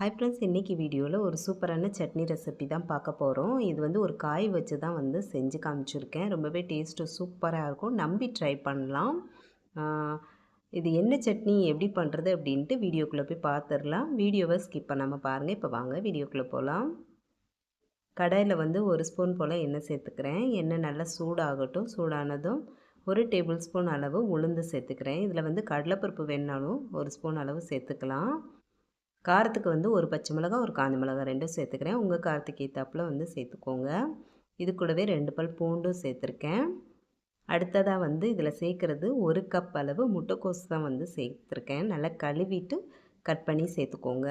Hi friends இன்றைக்கி வீடியோவில் ஒரு சூப்பரான சட்னி ரெசிபி தான் பார்க்க போகிறோம் இது வந்து ஒரு காய் வச்சு தான் வந்து செஞ்சு காமிச்சிருக்கேன். ரொம்பவே டேஸ்ட்டு சூப்பராக இருக்கும். நம்பி ட்ரை பண்ணலாம். இது என்ன சட்னி எப்படி பண்ணுறது அப்படின்ட்டு வீடியோக்குள்ளே போய் பார்த்துடலாம் வீடியோவை ஸ்கிப் பண்ணாமல் பாருங்கள் இப்போ வாங்க வீடியோக்குள்ளே போகலாம் கடாயில் வந்து ஒரு ஸ்பூன் போல் எண்ணெய் சேர்த்துக்கிறேன். எண்ணெய் நல்லா சூடாகட்டும் சூடானதும் ஒரு டேபிள் ஸ்பூன் அளவு உளுந்து சேர்த்துக்கிறேன். இதில் வந்து கடலைப்பருப்பு வேணாலும் ஒரு ஸ்பூன் அளவு சேர்த்துக்கலாம். காரத்துக்கு வந்து ஒரு பச்சை மிளகா ஒரு காஞ்ச மிளகா ரெண்டும் சேர்த்துக்கிறேன். உங்கள் காரத்துக்கு ஏற்றாப்புல வந்து சேர்த்துக்கோங்க. இது கூடவே ரெண்டு பல் பூண்டும் சேர்த்துருக்கேன். அடுத்ததாக வந்து இதில் சேர்க்குறது ஒரு கப் அளவு முட்டைக்கோஸ் தான் வந்து சேர்த்துருக்கேன். நல்லா கழுவிட்டு கட் பண்ணி சேர்த்துக்கோங்க.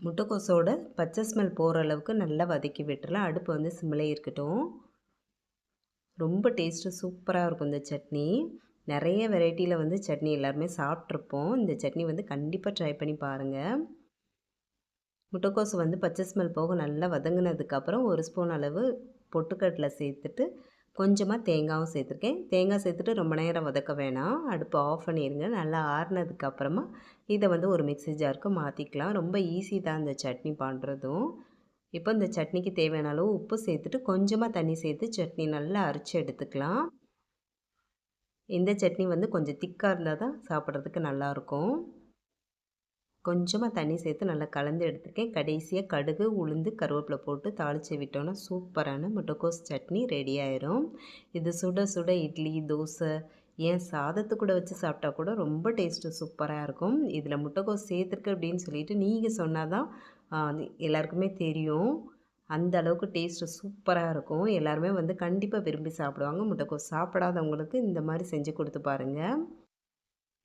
முட்டைக்கோஸோட பச்சை ஸ்மெல் போகிற அளவுக்கு நல்லா வதக்கி விட்டுறலாம். அடுப்பு வந்து சிம்மிலே இருக்கட்டும். ரொம்ப டேஸ்ட்டு சூப்பராக இருக்கும் இந்த சட்னி. நிறைய வெரைட்டியில் வந்து சட்னி எல்லாருமே சாப்பிட்ருப்போம். இந்த சட்னி வந்து கண்டிப்பாக ட்ரை பண்ணி பாருங்கள் முட்டைக்கோஸ் வந்து பச்சை ஸ்மெல் போக நல்லா வதங்கினதுக்கப்புறம் ஒரு ஸ்பூன் அளவு பொட்டுக்கட்டில் சேர்த்துட்டு கொஞ்சமாக தேங்காயும் சேர்த்துருக்கேன். தேங்காய் சேர்த்துட்டு ரொம்ப நேரம் வதக்க வேணாம். அடுப்பு ஆஃப் பண்ணிடுங்க நல்லா ஆறுனதுக்கப்புறமா இதை வந்து ஒரு மிக்சி ஜாருக்கு மாற்றிக்கலாம் ரொம்ப ஈஸி தான் இந்த சட்னி பண்ணுறதும் இப்போ இந்த சட்னிக்கு தேவையான அளவு உப்பு சேர்த்துட்டு கொஞ்சமாக தண்ணி சேர்த்து சட்னி நல்லா அரைச்சி எடுத்துக்கலாம். இந்த சட்னி வந்து கொஞ்சம் திக்காக இருந்தால் தான் சாப்பிட்றதுக்கு நல்லாயிருக்கும். கொஞ்சமாக தண்ணி சேர்த்து நல்லா கலந்து எடுத்துருக்கேன். கடைசியாக கடுகு உளுந்து கருவேப்பிலை போட்டு தாளித்து விட்டோன்னா சூப்பரான முட்டைக்கோஸ் சட்னி ரெடி ஆயிரும். இது சுட சுட இட்லி தோசை ஏன் சாதத்து கூட வச்சு சாப்பிட்டா கூட ரொம்ப டேஸ்ட்டு சூப்பராக இருக்கும். இதில் முட்டைக்கோஸ் சேர்த்துருக்கு அப்படின்னு சொல்லிட்டு நீங்கள் சொன்னால் தான் எல்லாருக்குமே தெரியும். அந்த அளவுக்கு டேஸ்ட்டு சூப்பராக இருக்கும். எல்லாருமே வந்து கண்டிப்பாக விரும்பி சாப்பிடுவாங்க. முட்டைக்கோஸ் சாப்பிடாதவங்களுக்கு இந்த மாதிரி செஞ்சு கொடுத்து பாருங்கள்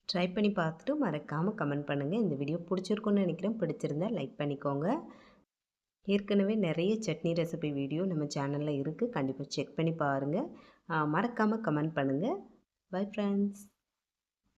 ட்ரை பண்ணி பார்த்துட்டு மறக்காமல் கமெண்ட் பண்ணுங்கள் இந்த வீடியோ பிடிச்சிருக்குன்னு நினைக்கிறேன். பிடிச்சிருந்தா லைக் பண்ணிக்கோங்க. ஏற்கனவே நிறைய சட்னி ரெசிபி வீடியோ நம்ம சேனலில் இருக்குது கண்டிப்பாக செக் பண்ணி பாருங்கள் மறக்காமல் கமெண்ட் பண்ணுங்கள் பை ஃப்ரெண்ட்ஸ்